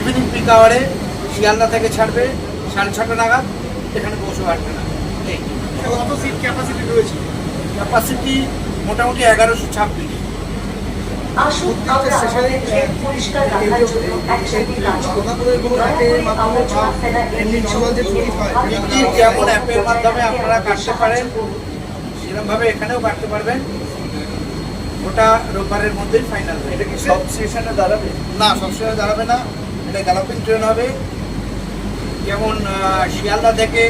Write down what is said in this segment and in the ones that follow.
Evening pick আওয়ারে Sealdah থেকে ছাড়বে সাড়ে ছটা নাগাদ এখানে পৌঁছবে আটটা নাগাদ। এই। কত সিট ক্যাপাসিটি রয়েছে? ক্যাপাসিটি মোটামুটি এগারোশো ছাব্বিশ। যেমন অ্যাপের মাধ্যমে আপনারা কাটতে পারেন সেরকমভাবে এখানেও কাটতে পারবেন। ওটা রোববারের মধ্যেই ফাইনাল এটা কি সব স্টেশনে দাঁড়াবে? না সব স্টেশনে দাঁড়াবে না। এটা গ্যালাপিং ট্রেন হবে। যেমন শিয়ালদা থেকে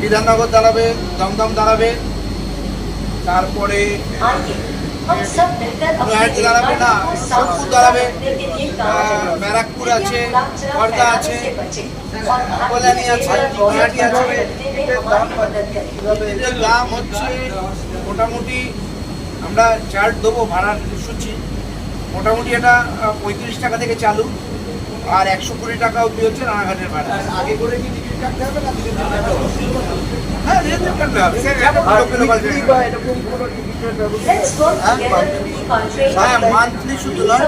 বিধাননগর দাঁড়াবে দমদম দাঁড়াবে। তারপরে দাঁড়াবে না সোনপুর দাঁড়াবে। ব্যারাকপুর আছে খর্দা আছে। কল্যাণী আছে নয়াটি আছে দাম হচ্ছে মোটামুটি আমরা চার্ট দেবো ভাড়ার সূচি। মোটামুটি এটা পঁয়ত্রিশ টাকা থেকে চালু আর একশো কুড়ি টাকা অব্দি হচ্ছে রানাঘাটের ভাড়া। আগে করে কি টিকিট কাটতে হবে না হ্যাঁ কাটতে হবে। হ্যাঁ মান্থলি শুধু নয়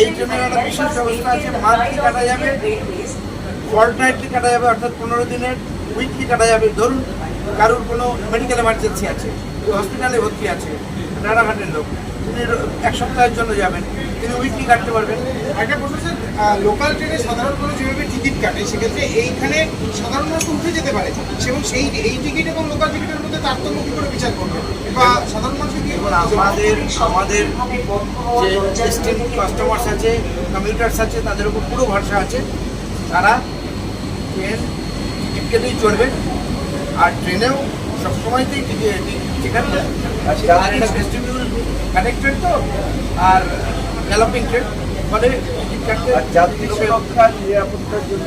এই ট্রেনের একটা বিশেষ ব্যবস্থা আছে মান্থলি কাটা যাবে. কাটা যাবে অর্থাৎ পনেরো দিনের উইকলি কাটা যাবে। ধরুন কারোর কোনো মেডিকেল এমার্জেন্সি আছে হসপিটালে ভর্তি আছে রানাঘাটের লোক। তিনি এক সপ্তাহের জন্য যাবেন। তিনি উইকলি কাটতে পারবেন। একটা প্রশ্ন স্যার লোকাল ট্রেনে সাধারণ মানুষ যেভাবে টিকিট কাটে সেক্ষেত্রে এইখানে সাধারণ মানুষ উঠে যেতে পারে। এবং সেই এই টিকিট এবং লোকাল টিকিটের মধ্যে তারতম্য কি করে বিচার করবে? বা সাধারণ মানুষ আমাদের আমাদের যে কাস্টমার্স আছে কমিউটার্স আছে তাদের উপর পুরো ভরসা আছে। তারা ট্রেন টিকিট কেটেই চড়বে। আর ট্রেনেও সবসময়তেই টিকিট কানেক্টেড তো আর ডেভেলপিং ট্রেন ফলে টিকিট কাটতে যাত্রী সুরক্ষা নিরাপত্তার জন্য।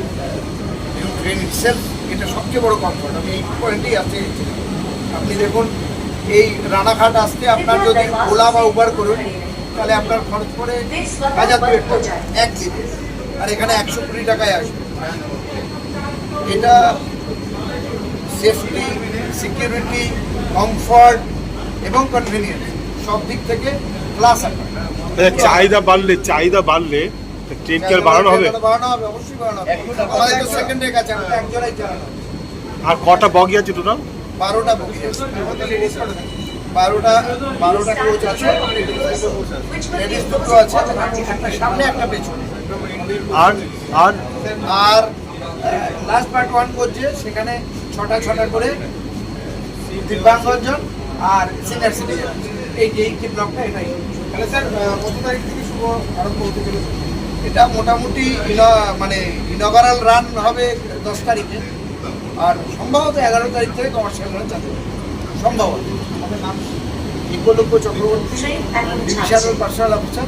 ট্রেন ইটসেলফ এটা সবচেয়ে বড় কমফর্ট আমি এই পয়েন্টেই আসতে আপনি দেখুন এই রানাঘাট আসতে আপনার যদি ওলা বা উবার করুন তাহলে আপনার খরচ পড়ে হাজার দুয়েক আর এখানে একশো কুড়ি টাকায় আসবে। এটা সেফটি সিকিউরিটি কমফর্ট এবং কনভিনিয়েন্স সব দিক থেকে ক্লাস আছে আচ্ছা, চাহিদা বাড়লে চাহিদা বাড়লে ট্রেন কি আর বাড়ানো হবে? বাড়ানো হবে অবশ্যই বাড়ানো হবে। আমাদের তো সেকেন্ডের কাছে আমরা এক জোড়াই চালানো আর কটা বগি আছে টোটাল বারোটা বগি আছে। বারোটা বারোটা কোচ আছে। লেডিস দুটো আছে। একটা সামনে একটা পেছনে। আর আর? আর লাস্ট পার্ট ওয়ান করছে সেখানে ছটা ছটা করে দিব্যাঙ্গজন আর সিনিয়র সিটিজেন এই যে এই ব্লকটা এটাই। তাহলে স্যার কত তারিখ থেকে শুভ আরম্ভ হতে চলেছে? এটা মোটামুটি মানে ইনগারাল রান হবে দশ তারিখে। আর সম্ভবত এগারো তারিখ থেকে কমার্শিয়াল রান চালু হবে। সম্ভবত। আমাদের চক্রবর্তী ডিভিশনাল পার্সোনাল অফিসার